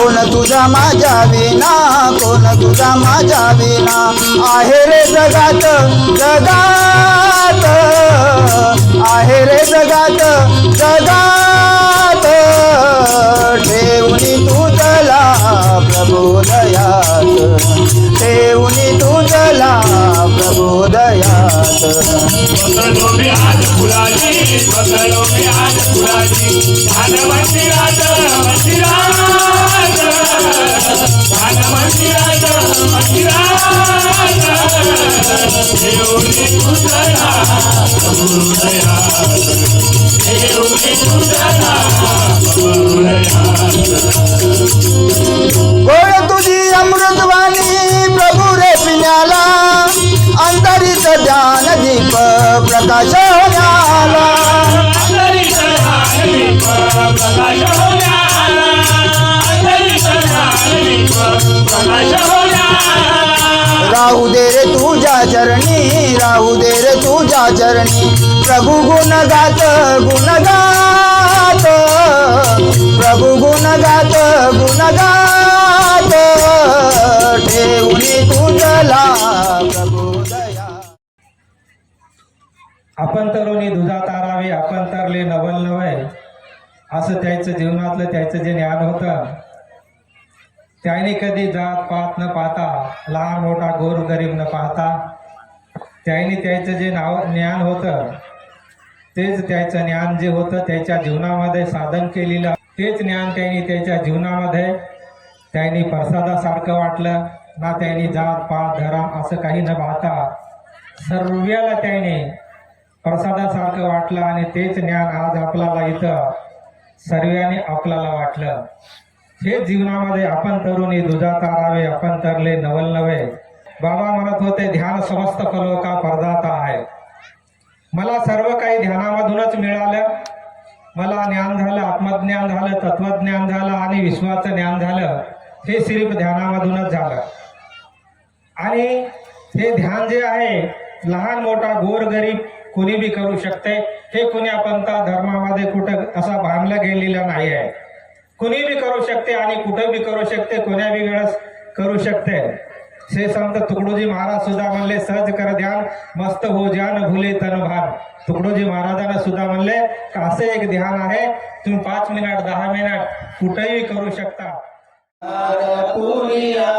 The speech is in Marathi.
कोण तुझा माझ्या विना कोण तुझा माझ्या विना? आहे रे जगात जगात. आहे रे जगात जगात. ठेवणी तुझला प्रबोदयात ठेवणी तुझला प्रबोदयात गोड तुझी अमृतवाणी प्रभू रे पिण्याला अंतरित ध्यान दीप प्रकाश होण्याला. अंतरिक्ष ध्यानदीप प्रकाश होण्याला. राहू दे रे तुझ्या चरणी राहू दे रे तुझ्या चरणी. प्रभू गुण गात गुण गात प्रभू गुण गात गुण गात ठेवणी तुझला प्रभू दया. आपण तरुणी दुधा तारावे आपण तरले नवल नवय. असं त्याचं जीवनातलं त्याचं जे ज्ञान होतं त्याने कधी जात पात न पाहता लहान मोठा गोर गरीब न पाहता त्याने त्याचं जे नाव ज्ञान होतं तेच त्याचं ज्ञान जे होतं त्याच्या जीवनामध्ये साधन केलेलं तेच ज्ञान त्यांनी त्याच्या जीवनामध्ये त्यांनी प्रसादासारखं वाटलं ना त्यांनी जात पात धरा असं काही न पाहता सर्व्याला त्याने प्रसादासारखं वाटलं आणि तेच ज्ञान आज आपल्याला इथं सर्वांनी आपल्याला वाटलं. हे जीवनामध्ये आपण तरुणी दुधा तारावे आपण तरले नवल नवे बाबा म्हणत होते ध्यान समस्त फलो का परदाता आहे? मला सर्व काही ध्यानामधूनच मिळालं. मला ज्ञान झालं आत्मज्ञान झालं तत्वज्ञान झालं आणि विश्वाचं ज्ञान झालं. हे सिर्फ ध्यानामधूनच झालं. आणि हे ध्यान जे आहे लहान मोठा गोर गरीब कोणी बी करू शकते? हे कोणी आपण त्या धर्मामध्ये कुठं असा बांधला गेलेला नाही आहे कोणी बी करू शकते आणि कुठं बी करू शकते कोण्या बी वेळेस करू शकते. श्री संत तुकडोजी महाराज सुद्धा म्हणले सहज कर ध्यान मस्त हो जान भुले तन भान. तुकडोजी महाराजांना सुद्धा म्हणले असे एक ध्यान आहे तुम्ही पाच मिनिट दहा मिनिट कुठेही करू शकता. पुरिया